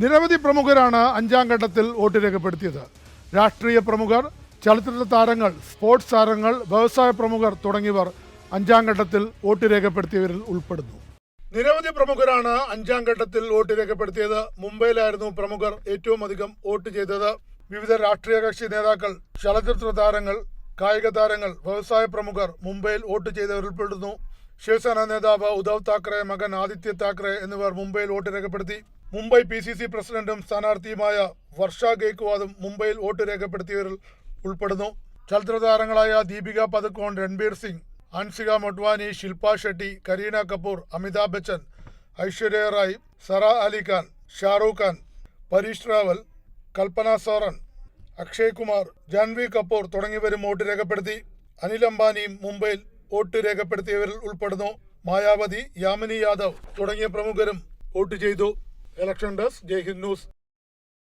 നിരവധി പ്രമുഖരാണ് അഞ്ചാം ഘട്ടത്തിൽ വോട്ട് രേഖപ്പെടുത്തിയത്. രാഷ്ട്രീയ പ്രമുഖർ ചലച്ചിത്ര താരങ്ങൾ സ്പോർട്സ് താരങ്ങൾ വ്യവസായ പ്രമുഖർ തുടങ്ങിയവർ അഞ്ചാം ഘട്ടത്തിൽ വോട്ട് രേഖപ്പെടുത്തിയവരിൽ ഉൾപ്പെടുന്നു. നിരവധി പ്രമുഖരാണ് അഞ്ചാം ഘട്ടത്തിൽ വോട്ട് രേഖപ്പെടുത്തിയത്. മുംബൈയിലായിരുന്നു പ്രമുഖർ ഏറ്റവും അധികം വോട്ട് ചെയ്തത്. വിവിധ രാഷ്ട്രീയ കക്ഷി നേതാക്കൾ ചലച്ചിത്ര താരങ്ങൾ കായിക താരങ്ങൾ വ്യവസായ പ്രമുഖർ മുംബൈയിൽ വോട്ട് ചെയ്തവരിൽ ഉൾപ്പെടുന്നു ശിവസേന നേതാവ് ഉദ്ധവ് താക്കറെ മകൻ ആദിത്യ താക്കറെ എന്നിവർ മുംബൈയിൽ വോട്ട് രേഖപ്പെടുത്തി. മുംബൈ പി സി സി പ്രസിഡന്റും സ്ഥാനാർത്ഥിയുമായ വർഷ ഗേക്വാദും മുംബൈയിൽ വോട്ട് രേഖപ്പെടുത്തിയവരിൽ ഉൾപ്പെടുന്നു. ചലച്ചിത്ര താരങ്ങളായ ദീപിക പതുക്കോൺ രൺബീർ സിംഗ് അൻസിക മൊട്വാനി ശിൽപ ഷെട്ടി കരീന കപൂർ അമിതാഭ് ബച്ചൻ ഐശ്വര്യ റായ് സറ അലി ഖാൻ ഷാറൂഖ് ഖാൻ പരീഷ് റാവൽ കൽപ്പന സോറൻ അക്ഷയ് കുമാർ ജാൻവി കപൂർ തുടങ്ങിയവരും വോട്ട് രേഖപ്പെടുത്തി. അനിൽ അംബാനിയും മുംബൈയിൽ വോട്ട് രേഖപ്പെടുത്തിയവരിൽ ഉൾപ്പെടുന്നു. മായാവതി യാമിനി യാദവ് തുടങ്ങിയ പ്രമുഖരും വോട്ട് ചെയ്തു. Election desk Jai Hind news.